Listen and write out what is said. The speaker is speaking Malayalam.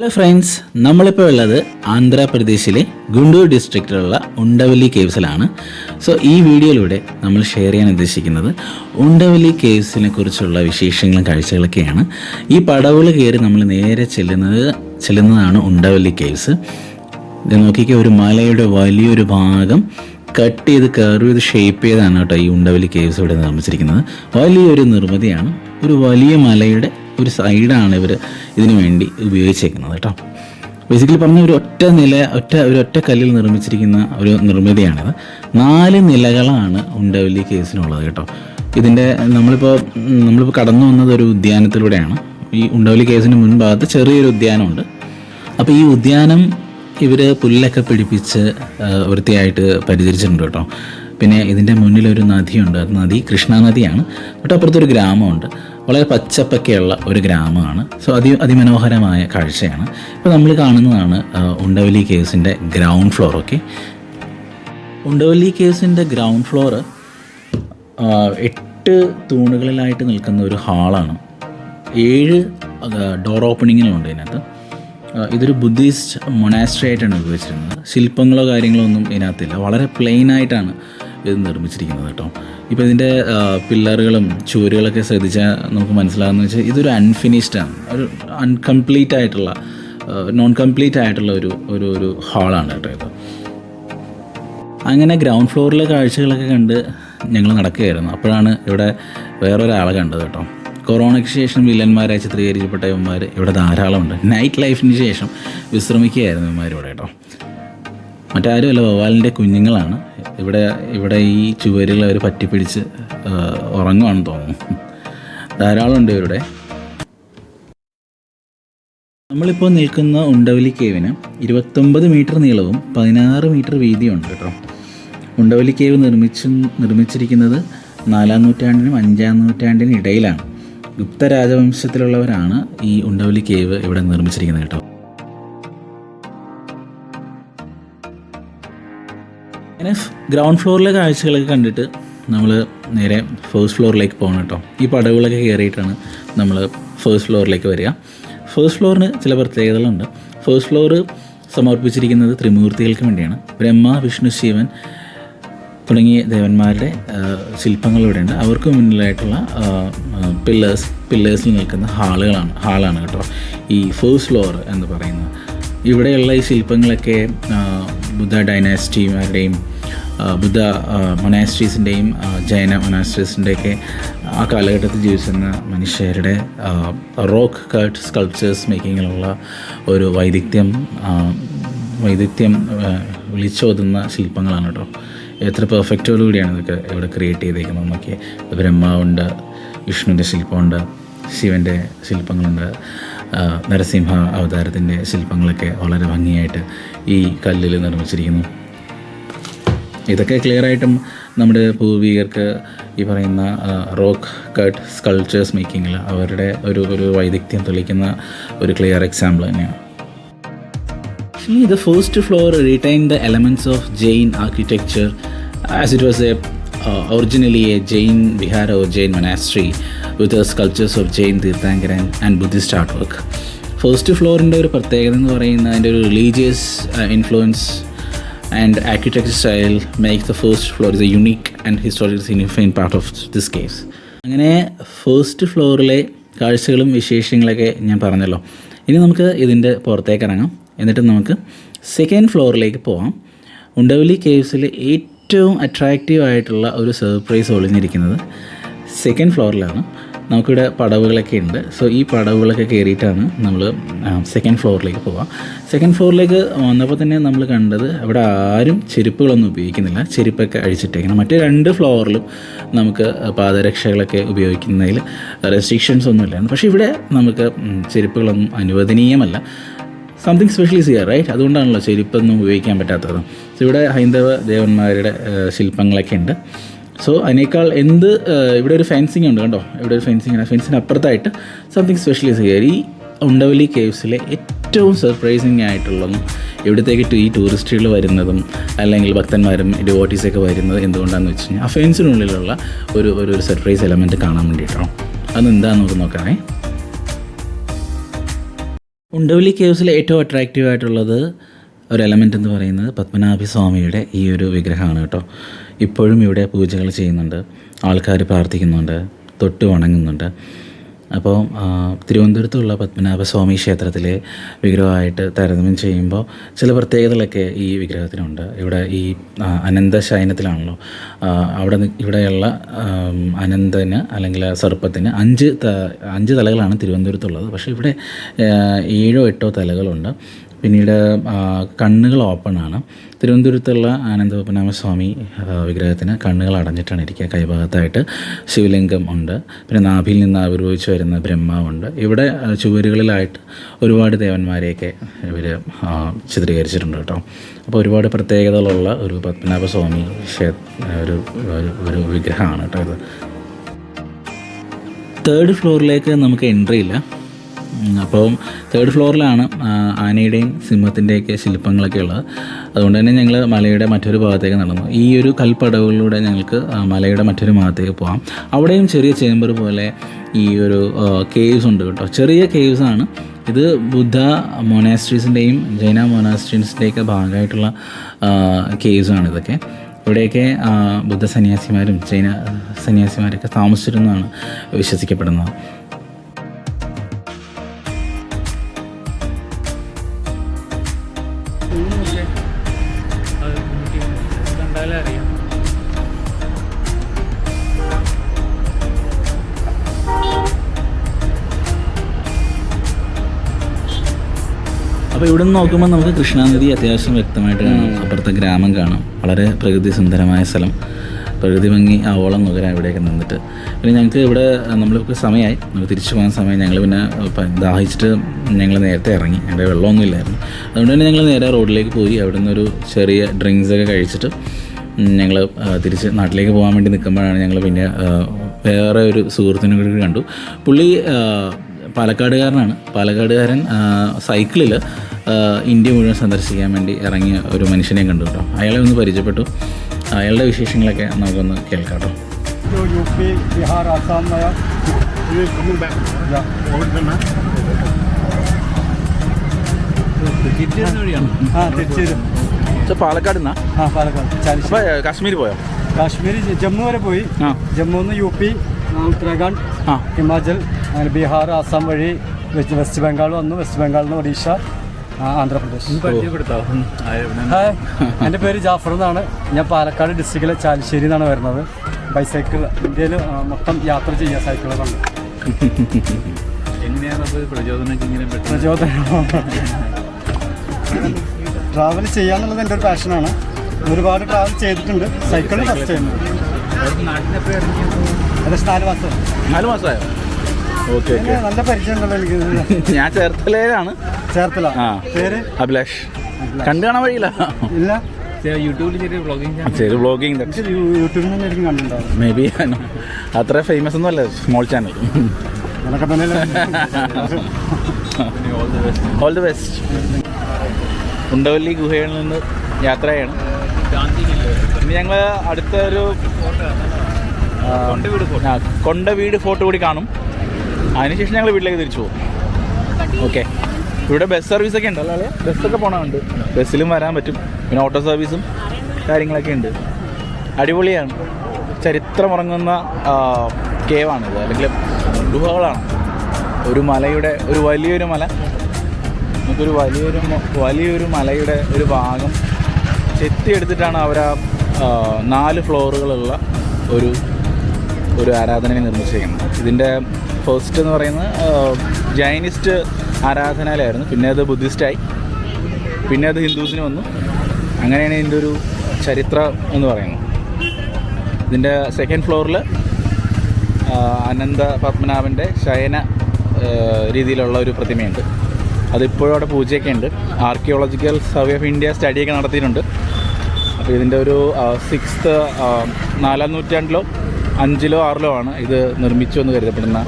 ഹലോ ഫ്രണ്ട്സ് നമ്മളിപ്പോൾ ഉള്ളത് ആന്ധ്രാപ്രദേശിലെ ഗുണ്ടൂർ ഡിസ്ട്രിക്റ്റിലുള്ള ഉണ്ടവല്ലി കേവ്സിലാണ് സോ ഈ വീഡിയോയിലൂടെ നമ്മൾ ഷെയർ ചെയ്യാൻ ഉദ്ദേശിക്കുന്നത് ഉണ്ടവല്ലി കേവ്സിനെ കുറിച്ചുള്ള വിശേഷങ്ങളും കാഴ്ചകളൊക്കെയാണ്. ഈ പടവുകൾ കയറി നമ്മൾ നേരെ ചെല്ലുന്നത് ചെല്ലുന്നതാണ് ഉണ്ടവല്ലി കേവ്സ് ഇത് നോക്കിക്കുക ഒരു മലയുടെ വലിയൊരു ഭാഗം കട്ട് ചെയ്ത് കർവ് ചെയ്ത് ഷേപ്പ് ചെയ്താണ് കേട്ടോ ഈ ഉണ്ടവലി കേവ്സ് ഇവിടെ നിർമ്മിച്ചിരിക്കുന്നത്. വലിയൊരു നിർമ്മിതിയാണ്. ഒരു വലിയ മലയുടെ ഒരു സൈഡാണ് ഇവർ ഇതിനു വേണ്ടി ഉപയോഗിച്ചേക്കുന്നത് കേട്ടോ. ബേസിക്കലി പറഞ്ഞ ഒരു ഒറ്റ നില ഒറ്റ ഒരു ഒറ്റ കല്ലിൽ നിർമ്മിച്ചിരിക്കുന്ന ഒരു നിർമ്മിതിയാണിത്. നാല് നിലകളാണ് ഉണ്ടവലി കേസിനുള്ളത് കേട്ടോ. ഇതിന്റെ നമ്മളിപ്പോൾ നമ്മളിപ്പോൾ കടന്നു വന്നത് ഒരു ഉദ്യാനത്തിലൂടെയാണ്. ഈ ഉണ്ടവലി കേസിന് മുൻഭാഗത്ത് ചെറിയൊരു ഉദ്യാനമുണ്ട്. അപ്പോൾ ഈ ഉദ്യാനം ഇവർ പുല്ലൊക്കെ പിടിപ്പിച്ച് വൃത്തിയായിട്ട് പരിചരിച്ചിട്ടുണ്ട് കേട്ടോ. പിന്നെ ഇതിന്റെ മുന്നിലൊരു നദിയുണ്ട്. അത് നദി കൃഷ്ണ നദിയാണ്. തൊട്ടപ്പുറത്തൊരു ഗ്രാമമുണ്ട്. വളരെ പച്ചപ്പൊക്കെയുള്ള ഒരു ഗ്രാമമാണ്. സോ അതി അതിമനോഹരമായ കാഴ്ചയാണ്. ഇപ്പോൾ നമ്മൾ കാണുന്നതാണ് ഉണ്ടവലി കേവ്സിന്റെ ഗ്രൗണ്ട് ഫ്ലോർ ഓക്കെ ഉണ്ടവലി കേവ്സിന്റെ ഗ്രൗണ്ട് ഫ്ലോർ എട്ട് തൂണുകളിലായിട്ട് നിൽക്കുന്ന ഒരു ഹാളാണ്. ഏഴ് ഡോർ ഓപ്പണിങ്ങിലുണ്ട് ഇതിനകത്ത്. ഇതൊരു ബുദ്ധിസ്റ്റ് മൊണാസ്ട്രി ആയിട്ടാണ് ഉപയോഗിച്ചിരുന്നത്. ശില്പങ്ങളോ കാര്യങ്ങളോ ഒന്നും ഇതിനകത്തില്ല. വളരെ പ്ലെയിൻ ആയിട്ടാണ് ഇത് നിർമ്മിച്ചിരിക്കുന്നത് കേട്ടോ. ഇപ്പോൾ ഇതിന്റെ പില്ലറുകളും ചുവരുകളൊക്കെ ശ്രദ്ധിച്ചാൽ നമുക്ക് മനസ്സിലാകുന്ന വെച്ചാൽ ഇതൊരു അൺഫിനിഷ്ഡ് ആണ്. ഒരു അൺകംപ്ലീറ്റ് ആയിട്ടുള്ള നോൺ കംപ്ലീറ്റ് ആയിട്ടുള്ള ഒരു ഒരു ഒരു ഹാളാണ് കേട്ടോ ഇത്. അങ്ങനെ ഗ്രൗണ്ട് ഫ്ലോറിലെ കാഴ്ചകളൊക്കെ കണ്ട് ഞങ്ങൾ നടക്കുകയായിരുന്നു. അപ്പോഴാണ് ഇവിടെ വേറൊരാളെ കണ്ടത് കേട്ടോ. കൊറോണയ്ക്ക് ശേഷം വില്ലന്മാരായി ചിത്രീകരിക്കപ്പെട്ട ഇവന്മാർ ഇവിടെ ധാരാളമുണ്ട്. നൈറ്റ് ലൈഫിന് ശേഷം വിശ്രമിക്കുകയായിരുന്നു ഇവന്മാരിവിടെ കേട്ടോ. മറ്റാരുമല്ല വവ്വാലിന്റെ കുഞ്ഞുങ്ങളാണ്. ഇവിടെ ഇവിടെ ഈ ചുവരിൽ അവർ പറ്റിപ്പിടിച്ച് ഉറങ്ങുവാണെന്ന് തോന്നുന്നു. ധാരാളം ഉണ്ട് ഇവരുടെ. നമ്മളിപ്പോൾ നിൽക്കുന്ന ഉണ്ടവലി കേവിന് ഇരുപത്തൊമ്പത് മീറ്റർ നീളവും പതിനാറ് മീറ്റർ വീതിയുണ്ട് കേട്ടോ. ഉണ്ടവലി കേവ് നിർമ്മിച്ചു നിർമ്മിച്ചിരിക്കുന്നത് നാലാം നൂറ്റാണ്ടിനും അഞ്ചാം നൂറ്റാണ്ടിനും ഇടയിലാണ്. ഗുപ്ത രാജവംശത്തിലുള്ളവരാണ് ഈ ഉണ്ടവലി കേവ് ഇവിടെ നിർമ്മിച്ചിരിക്കുന്നത് കേട്ടോ. അങ്ങനെ ഗ്രൗണ്ട് ഫ്ലോറിലെ കാഴ്ചകളൊക്കെ കണ്ടിട്ട് നമ്മൾ നേരെ ഫസ്റ്റ് ഫ്ലോറിലേക്ക് പോകണം കേട്ടോ. ഈ പടവുകളൊക്കെ കയറിയിട്ടാണ് നമ്മൾ ഫസ്റ്റ് ഫ്ലോറിലേക്ക് വരിക. ഫസ്റ്റ് ഫ്ലോറിന് ചില പ്രത്യേകതകളുണ്ട്. ഫസ്റ്റ് ഫ്ലോറ് സമർപ്പിച്ചിരിക്കുന്നത് ത്രിമൂർത്തികൾക്ക് വേണ്ടിയാണ്. ബ്രഹ്മ വിഷ്ണു ശിവൻ തുടങ്ങിയ ദേവന്മാരുടെ ശില്പങ്ങൾ ഇവിടെയുണ്ട്. അവർക്ക് മുന്നിലായിട്ടുള്ള പില്ലേഴ്സ് പില്ലേഴ്സിൽ നിൽക്കുന്ന ഹാളുകളാണ് ഹാളാണ് കേട്ടോ. ഈ ഫസ്റ്റ് ഫ്ലോർ എന്ന് പറയുന്നത്. ഇവിടെയുള്ള ഈ ശില്പങ്ങളൊക്കെ ബുദ്ധ ഡൈനാസ്റ്റിമാരുടെയും ബുദ്ധ മൊനാസ്ട്രീസിന്റെയും ജൈന മൊനാസ്ട്രീസിന്റെയൊക്കെ ആ കാലഘട്ടത്തിൽ ജീവിച്ചിരുന്ന മനുഷ്യരുടെ റോക്ക് കട്ട് സ്കൾപ്ചേഴ്സ് മേക്കിങ്ങിലുള്ള ഒരു വൈദഗ്ധ്യം വൈദഗ്ധ്യം വിളിച്ചോതുന്ന ശില്പങ്ങളാണ് കേട്ടോ. എത്ര പെർഫെക്റ്റോടുകൂടിയാണ് ഇതൊക്കെ ഇവിടെ ക്രിയേറ്റ് ചെയ്തേക്കുന്നത് നോക്കി ബ്രഹ്മാവുണ്ട് വിഷ്ണുവിന്റെ ശില്പമുണ്ട് ശിവന്റെ ശില്പങ്ങളുണ്ട് നരസിംഹ അവതാരത്തിന്റെ ശില്പങ്ങളൊക്കെ വളരെ ഭംഗിയായിട്ട് ഈ കല്ലിൽ നിർമ്മിച്ചിരിക്കുന്നു. ഇതൊക്കെ ക്ലിയർ ക്ലിയറായിട്ടും നമ്മുടെ പൂർവികർക്ക് ഈ പറയുന്ന റോക്ക് കട്ട് സ്കൾച്ചേഴ്സ് മേക്കിങ്ങിൽ അവരുടെ ഒരു ഒരു വൈദഗ്ധ്യം തെളിക്കുന്ന ഒരു ക്ലിയർ എക്സാമ്പിൾ തന്നെയാണ്. ഇനി the first floor retain the elements of Jain architecture as it was a originally a Jain vihar oh Jain monastery with the sculptures of Jain Tirthankaran and Buddhist art work first ഫ്ലോറിന്റെ ഒരു പ്രത്യേകത എന്ന് പറയുന്നത് അതിന്റെ ഒരു religious influence and architecture style makes the first floor is a unique and historically significant part of this case. അങ്ങനെ ഫസ്റ്റ് ഫ്ലോറിലെ കാഴ്ചകളും വിശേഷങ്ങളൊക്കെ ഞാൻ പറഞ്ഞല്ലോ. ഇനി നമുക്ക് ഇതിന്റെ പുറത്തേക്ക് ഇറങ്ങാം. എന്നിട്ട് നമുക്ക് സെക്കൻഡ് ഫ്ലോറിലേക്ക് പോവാം. ഉണ്ടവലി കേവ്സിൽ ഏറ്റവും അട്രാക്റ്റീവ് ആയിട്ടുള്ള ഒരു സർപ്രൈസ് ഒളിഞ്ഞിരിക്കുന്നത് സെക്കൻഡ് ഫ്ലോറിലാണ് നമുക്കിവിടെ പടവുകളൊക്കെ ഉണ്ട്. സോ ഈ പടവുകളൊക്കെ കയറിയിട്ടാണ് നമ്മൾ സെക്കൻഡ് ഫ്ലോറിലേക്ക് പോവാം. സെക്കൻഡ് ഫ്ലോറിലേക്ക് വന്നപ്പോൾ തന്നെ നമ്മൾ കണ്ടത് അവിടെ ആരും ചെരുപ്പുകളൊന്നും ഉപയോഗിക്കുന്നില്ല. ചെരുപ്പൊക്കെ അഴിച്ചിട്ടേക്കണം. മറ്റു രണ്ട് ഫ്ലോറിലും നമുക്ക് പാദരക്ഷകളൊക്കെ ഉപയോഗിക്കുന്നതിൽ റെസ്ട്രിക്ഷൻസ് ഒന്നും ഇല്ലായിരുന്നു പക്ഷേ ഇവിടെ നമുക്ക് ചെരുപ്പുകളൊന്നും അനുവദനീയമല്ല. Something special is here right അതുകൊണ്ടാണല്ലോ ചെരുപ്പൊന്നും ഉപയോഗിക്കാൻ പറ്റാത്തത്. ഇവിടെ ഹൈന്ദവ ദേവന്മാരുടെ ശില്പങ്ങളൊക്കെ ഉണ്ട്. സോ അതിനേക്കാൾ എന്ത് ഇവിടെ ഒരു ഫെൻസിങ് ഉണ്ട് കേട്ടോ ഇവിടെ ഒരു ഫെൻസിങ് ആണ്. ഫെൻസിന് അപ്പുറത്തായിട്ട് സംതിങ് സ്പെഷ്യൽ ഈസ് ഇയർ ഈ ഉണ്ടവലി കേവ്സിലെ ഏറ്റവും സർപ്രൈസിങ് ആയിട്ടുള്ളതും ഇവിടത്തേക്ക് ഈ ടൂറിസ്റ്റുകൾ വരുന്നതും അല്ലെങ്കിൽ ഭക്തന്മാരും ഡിവോട്ടീസൊക്കെ വരുന്നത് എന്തുകൊണ്ടാണെന്ന് വെച്ച് കഴിഞ്ഞാൽ ആ ഫെൻസിനുള്ളിലുള്ള ഒരു ഒരു സർപ്രൈസ് എലമെന്റ് കാണാൻ വേണ്ടിയിട്ടാണ്. അതെന്താണെന്ന് നമുക്ക് നോക്കാമേ ഉണ്ടവലി കേവ്സിലെ ഏറ്റവും അട്രാക്റ്റീവ് ആയിട്ടുള്ളത് ഒരു എലമെന്റ് എന്ന് പറയുന്നത് പത്മനാഭ സ്വാമിയുടെ ഈ ഒരു വിഗ്രഹമാണ് കേട്ടോ. ഇപ്പോഴും ഇവിടെ പൂജകൾ ചെയ്യുന്നുണ്ട്. ആൾക്കാർ പ്രാർത്ഥിക്കുന്നുണ്ട്. തൊട്ട് വണങ്ങുന്നുണ്ട്. അപ്പോൾ തിരുവനന്തപുരത്തുള്ള പത്മനാഭസ്വാമി ക്ഷേത്രത്തിലെ വിഗ്രഹമായിട്ട് താരതമ്യം ചെയ്യുമ്പോൾ ചില പ്രത്യേകതകളൊക്കെ ഈ വിഗ്രഹത്തിനുണ്ട്. ഇവിടെ ഈ അനന്ത ശയനത്തിലാണല്ലോ അവിടെ ഇവിടെയുള്ള അനന്തന് അല്ലെങ്കിൽ സർപ്പത്തിന് അഞ്ച് അഞ്ച് തലകളാണ് തിരുവനന്തപുരത്തുള്ളത്. പക്ഷേ ഇവിടെ ഏഴോ എട്ടോ തലകളുണ്ട്. പിന്നീട് കണ്ണുകൾ ഓപ്പണാണ്. തിരുവനന്തപുരത്തുള്ള ആനന്ദപത്മനാഭ സ്വാമി വിഗ്രഹത്തിന് കണ്ണുകൾ അടഞ്ഞിട്ടാണ് ഇരിക്കുക. കൈഭാഗത്തായിട്ട് ശിവലിംഗം ഉണ്ട്. പിന്നെ നാഭിയിൽ നിന്ന് ആവിർഭവിച്ചു വരുന്ന ബ്രഹ്മാവുണ്ട് ഇവിടെ ചുവരുകളിലായിട്ട് ഒരുപാട് ദേവന്മാരെയൊക്കെ ഇവർ ചിത്രീകരിച്ചിട്ടുണ്ട് കേട്ടോ. അപ്പോൾ ഒരുപാട് പ്രത്യേകതകളുള്ള ഒരു പത്മനാഭസ്വാമി ഒരു ഒരു വിഗ്രഹമാണ് കേട്ടോ ഇത്. തേർഡ് ഫ്ലോറിലേക്ക് നമുക്ക് എൻട്രി ഇല്ല. അപ്പം തേർഡ് ഫ്ലോറിലാണ് ആനയുടെയും സിംഹത്തിന്റെയൊക്കെ ശില്പങ്ങളൊക്കെ ഉള്ളത്. അതുകൊണ്ട് തന്നെ ഞങ്ങൾ മലയുടെ മറ്റൊരു ഭാഗത്തേക്ക് നടന്നു. ഈ ഒരു കൽപ്പടവുകളിലൂടെ ഞങ്ങൾക്ക് മലയുടെ മറ്റൊരു ഭാഗത്തേക്ക് പോകാം അവിടെയും ചെറിയ ചേമ്പർ പോലെ ഈ ഒരു കേവ്സ് ഉണ്ട് കേട്ടോ. ചെറിയ കേവ്സ് ആണ്. ഇത് ബുദ്ധ മൊനാസ്ട്രീസിന്റെയും ജൈന മൊനാസ്ട്രീസിന്റെയൊക്കെ ഭാഗമായിട്ടുള്ള കേവ്സ് ആണ് ഇതൊക്കെ. ഇവിടെയൊക്കെ ബുദ്ധ സന്യാസിമാരും ജൈന സന്യാസിമാരൊക്കെ താമസിച്ചിരുന്നതാണ് വിശ്വസിക്കപ്പെടുന്നത്. അപ്പോൾ ഇവിടെ നിന്ന് നോക്കുമ്പോൾ നമുക്ക് കൃഷ്ണാനദി അത്യാവശ്യം വ്യക്തമായിട്ട് കാണാം. അപ്പുറത്തെ ഗ്രാമം കാണാം. വളരെ പ്രകൃതി സുന്ദരമായ സ്ഥലം. പ്രകൃതി ഭംഗി ആവോളം നുകരാൻ ഇവിടെയൊക്കെ നിന്നിട്ട്. പിന്നെ ഞങ്ങൾക്ക് ഇവിടെ നമ്മളിപ്പോൾ സമയമായി നമുക്ക് തിരിച്ചു പോകാൻ സമയം. ഞങ്ങൾ പിന്നെ ദാഹിച്ചിട്ട് ഞങ്ങൾ നേരത്തെ ഇറങ്ങി. അവിടെ വെള്ളമൊന്നും ഇല്ലായിരുന്നു. അതുകൊണ്ട് തന്നെ ഞങ്ങൾ നേരെ റോഡിലേക്ക് പോയി. അവിടെ നിന്നൊരു ചെറിയ ഡ്രിങ്ക്സൊക്കെ കഴിച്ചിട്ട് ഞങ്ങൾ തിരിച്ച് നാട്ടിലേക്ക് പോകാൻ വേണ്ടി നിൽക്കുമ്പോഴാണ് ഞങ്ങൾ പിന്നെ വേറെ ഒരു സുഹൃത്തിനെ കൂടി കണ്ടു. പുള്ളി പാലക്കാടുകാരനാണ്. പാലക്കാടുകാരൻ സൈക്കിളിൽ ഇന്ത്യ മുഴുവൻ സന്ദർശിക്കാൻ വേണ്ടി ഇറങ്ങിയ ഒരു മനുഷ്യനെ കണ്ടു കേട്ടോ. അയാളെ ഒന്ന് പരിചയപ്പെട്ടു. അയാളുടെ വിശേഷങ്ങളൊക്കെ നമുക്കൊന്ന് കേൾക്കാം കേട്ടോ. U P Bihar Assam Palakkad. Palakkad Kashmir പോയോ? കാശ്മീർ ജമ്മു വരെ പോയി. ജമ്മുന്ന് യു പി ഉത്തരാഖണ്ഡ് ഹിമാചൽ അങ്ങനെ ബീഹാർ ആസാം വഴി വെസ്റ്റ് ബംഗാൾ വന്നു. വെസ്റ്റ് ബംഗാളിൽ നിന്ന് ഒഡീഷ ആന്ധ്രാപ്രദേശ്. ഹായ് എന്റെ പേര് ജാഫർ എന്നാണ്. ഞാൻ പാലക്കാട് ഡിസ്ട്രിക്റ്റിലെ ചാലിശ്ശേരി എന്നാണ് വരുന്നത്. ബൈസൈക്കിൾ ഇന്ത്യയിൽ മൊത്തം യാത്ര ചെയ്യുക സൈക്കിളുകളുണ്ട് കൊണ്ട് എങ്ങനെയാണ് അപ്പോൾ പ്രചോദനം. പ്രചോദനം ട്രാവൽ ചെയ്യാന്നുള്ളത് എന്റെ ഒരു പാഷനാണ്. ഒരുപാട് ട്രാവൽ ചെയ്തിട്ടുണ്ട്. സൈക്കിളിൽ ഫസ്റ്റ് ചെയ്യുന്നത് ഏകദേശം നാല് മാസം. നാല് മാസമായോ? Okay okay. നല്ല പരിചയം എനിക്ക്. ഞാൻ ചേർത്തലയിലാണ്. ചേർത്തല. ആ. പേര്? അഭിലാഷ്. കണ്ടു കാണാൻ വഴിയില്ല. ഇല്ല? മേ ബി അത്ര ഫേമസ് ഒന്നും അല്ല small channel all the best Undavalli ഗുഹയിൽ നിന്ന് യാത്രയാണ്. ഇനി ഞങ്ങൾ അടുത്ത ഒരു ആ, വീട് ഫോട്ടോ കൂടി കാണും. അതിനുശേഷം ഞങ്ങൾ വീട്ടിലേക്ക് തിരിച്ചു പോകും. ഓക്കെ. ഇവിടെ ബസ് സർവീസ് ഒക്കെ ഉണ്ട്. അല്ലേ ബസ്സൊക്കെ പോകണമുണ്ട് ബസ്സിലും വരാൻ പറ്റും. പിന്നെ ഓട്ടോ സർവീസും കാര്യങ്ങളൊക്കെ ഉണ്ട്. അടിപൊളിയാണ്. ചരിത്രമുറങ്ങുന്ന കേവാണിത് അല്ലെങ്കിൽ ഗുഹകളാണ്. ഒരു മലയുടെ ഒരു വലിയൊരു മല. നമുക്കൊരു വലിയൊരു വലിയൊരു മലയുടെ ഒരു ഭാഗം ചെത്തിയെടുത്തിട്ടാണ് അവർ ആ നാല് ഫ്ലോറുകളുള്ള ഒരു ഒരു ആരാധനയെ നിർമ്മിച്ചിരിക്കുന്നത് ഇതിന്റെ ഫസ്റ്റ് എന്ന് പറയുന്നത് ജൈനിസ്റ്റ് ആരാധനാലയമായിരുന്നു. പിന്നെ അത് ബുദ്ധിസ്റ്റായി. പിന്നെ അത് ഹിന്ദുസിന് വന്നു. അങ്ങനെയാണ് ഇതിന്റെ ഒരു ചരിത്രം എന്ന് പറയുന്നത്. ഇതിന്റെ സെക്കൻഡ് ഫ്ലോറിൽ അനന്ത പത്മനാഭന്റെ ശയന രീതിയിലുള്ള ഒരു പ്രതിമയുണ്ട്. അതിപ്പോഴും അവിടെ പൂജയൊക്കെ ഉണ്ട്. ആർക്കിയോളജിക്കൽ സർവേ ഓഫ് ഇന്ത്യ സ്റ്റഡിയൊക്കെ നടത്തിയിട്ടുണ്ട്. അപ്പോൾ ഇതിന്റെ ഒരു സിക്സ് നാലാം നൂറ്റാണ്ടിലോ അഞ്ചിലോ ആറിലോ ആണ് ഇത് നിർമ്മിച്ചു എന്ന് കരുതപ്പെടുന്ന